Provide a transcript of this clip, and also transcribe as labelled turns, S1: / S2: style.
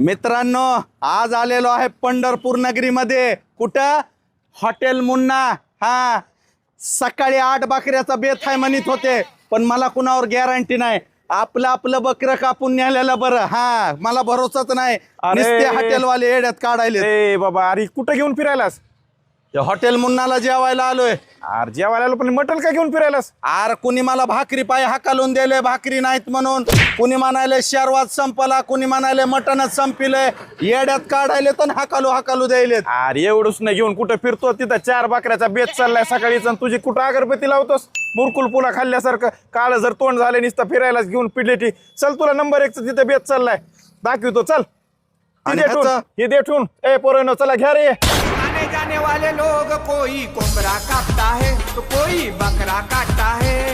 S1: मित्रांनो आज आलेलो आहे पंढरपूर नगरीमध्ये. कुठं? हॉटेल मुन्ना. हा सकाळी आठ बकऱ्याचा बेत आहे म्हणत होते पण मला कुणावर गॅरंटी नाही. आपलं आपलं बकरं कापून न्यायला बरं. हा मला भरोसाच नाही.
S2: अरे.
S1: नुसते हॉटेलवाले येड्यात काढायले
S2: ए बाबा अरे कुठं घेऊन फिरायलास?
S1: हॉटेल मुन्नाला जेवायला आलोय.
S2: अरे जेवायला पण मटल का घेऊन फिरायलास?
S1: आर कुणी मला भाकरी पाय हाकालून दिले भाकरी नाहीत म्हणून. कुणी म्हणाले शर्वात संपला. कुणी म्हणाले मटणच संपिले येड्यात काढायले तर हाकालू हाकालू द्यायलेत.
S2: अरे एवढंच नाही घेऊन कुठं फिरतो? तिथं चार बकऱ्याचा बेत चाललाय सकाळीच आणि तुझी कुठं अगरबत्ती लावतोस? मुरकुल पुला खाल्ल्यासारखं. काळ जर तोंड झाले नुसतं फिरायलाच घेऊन पिडलेटी चल तुला नंबर एकचं तिथं बेत चाललाय. दाखवतो चल. ती
S1: आणि. ह्याचं?
S2: हे दे ठेवून ए पोरांनो चला घ्या रे.
S3: जाने वाले लोग कोई कोबरा काटता है तो कोई बकरा काटता है।